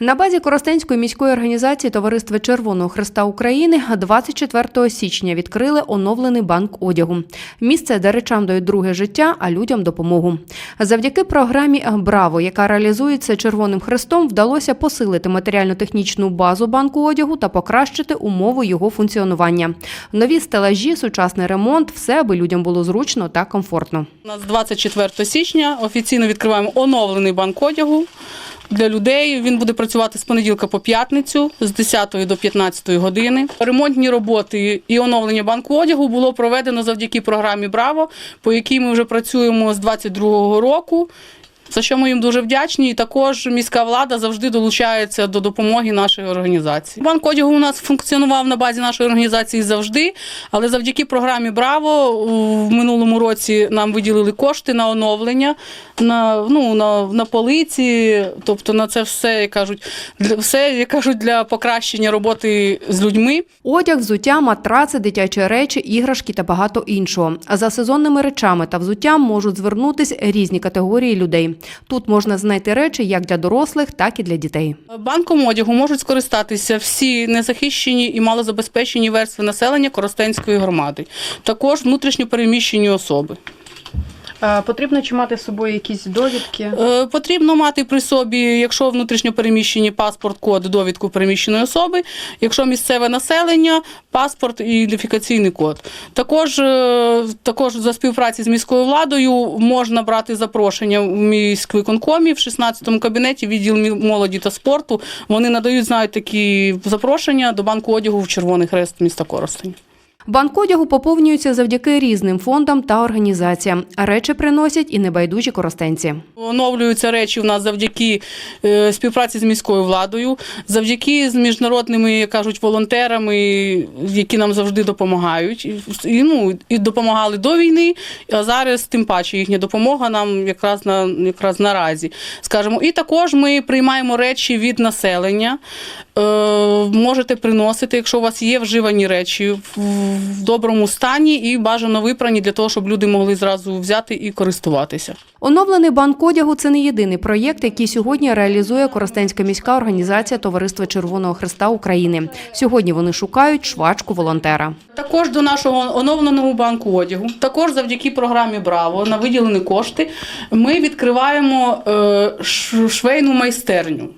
На базі Коростенської міської організації Товариства Червоного Христа України 24 січня відкрили оновлений банк одягу. Місце, де речам дають друге життя, а людям допомогу. Завдяки програмі Браво, яка реалізується Червоним Хрестом, вдалося посилити матеріально-технічну базу банку одягу та покращити умови його функціонування. Нові стелажі, сучасний ремонт все, аби людям було зручно та комфортно. У нас 24 січня офіційно відкриваємо оновлений банк одягу для людей. Він буде працювати з понеділка по п'ятницю з 10 до 15 години. Ремонтні роботи і оновлення банку одягу було проведено завдяки програмі Браво, по якій ми вже працюємо з 22 року. За що ми їм дуже вдячні, і також міська влада завжди долучається до допомоги нашої організації. Банк одягу у нас функціонував на базі нашої організації завжди, але завдяки програмі Браво в минулому році нам виділили кошти на оновлення, на ну на, на полиці, тобто на це все як кажуть, для все як кажуть для покращення роботи з людьми. Одяг, взуття, матраци, дитячі речі, іграшки та багато іншого. За сезонними речами та взуттям можуть звернутися різні категорії людей. Тут можна знайти речі як для дорослих, так і для дітей. Банком одягу можуть скористатися всі незахищені і малозабезпечені верстви населення Коростенської громади, також внутрішньо переміщені особи. Потрібно чи мати з собою якісь довідки? Е, Потрібно мати при собі, якщо внутрішньо переміщені паспорт, код, довідку переміщеної особи, якщо місцеве населення, паспорт і ідентифікаційний код. Також, е, також за співпраці з міською владою можна брати запрошення в міськвиконкомі в 16-му кабінеті відділ молоді та спорту. Вони надають, знають такі запрошення до банку одягу в Червоний Хрест міста Коростень. Банк одягу поповнюється завдяки різним фондам та організаціям. Речі приносять і небайдужі коростенці. Оновлюються речі в нас завдяки е, співпраці з міською владою, завдяки з міжнародними, як кажуть, волонтерами, які нам завжди допомагають. І, ну, і допомагали до війни, а зараз тим паче їхня допомога нам якраз на якраз наразі. Скажімо, і також ми приймаємо речі від населення. Е, можете приносити, якщо у вас є вживані речі в, в доброму стані і бажано випрані для того, щоб люди могли зразу взяти і користуватися. Оновлений банк одягу це не єдиний проєкт, який сьогодні реалізує Коростенська міська організація Товариства Червоного Христа України. Сьогодні вони шукають швачку волонтера. Також до нашого оновленого банку одягу, також завдяки програмі Браво на виділені кошти, ми відкриваємо е, швейну майстерню.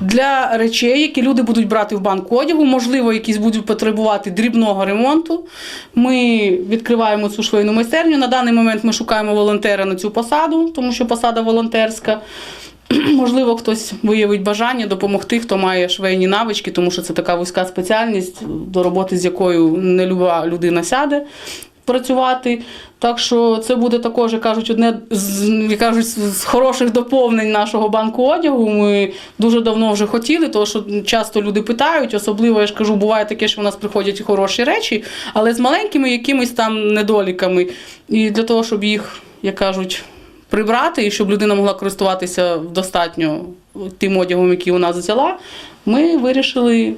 Для речей, які люди будуть брати в банк одягу, можливо, якісь будуть потребувати дрібного ремонту. Ми відкриваємо цю швейну майстерню. На даний момент ми шукаємо волонтера на цю посаду, тому що посада волонтерська. Можливо, хтось виявить бажання допомогти, хто має швейні навички, тому що це така вузька спеціальність, до роботи з якою не люба людина сяде працювати. Так що це буде також, як кажуть, одне з як кажуть, з хороших доповнень нашого банку одягу. Ми дуже давно вже хотіли, тому що часто люди питають, особливо я ж кажу, буває таке, що в нас приходять хороші речі, але з маленькими якимись там недоліками. І для того, щоб їх, як кажуть, прибрати, і щоб людина могла користуватися достатньо тим одягом, який у нас взяла, ми вирішили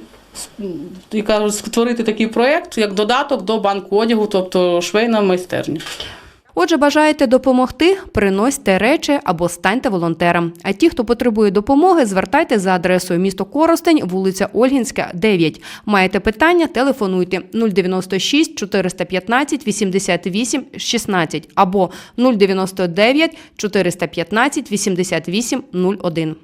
кажуть, створити такий проєкт, як додаток до банку одягу, тобто швейна майстерня. Отже, бажаєте допомогти, приносьте речі або станьте волонтером. А ті, хто потребує допомоги, звертайте за адресою місто Коростень, вулиця Ольгінська, 9. Маєте питання? Телефонуйте 096 415 88 16 або 099 415 88 01.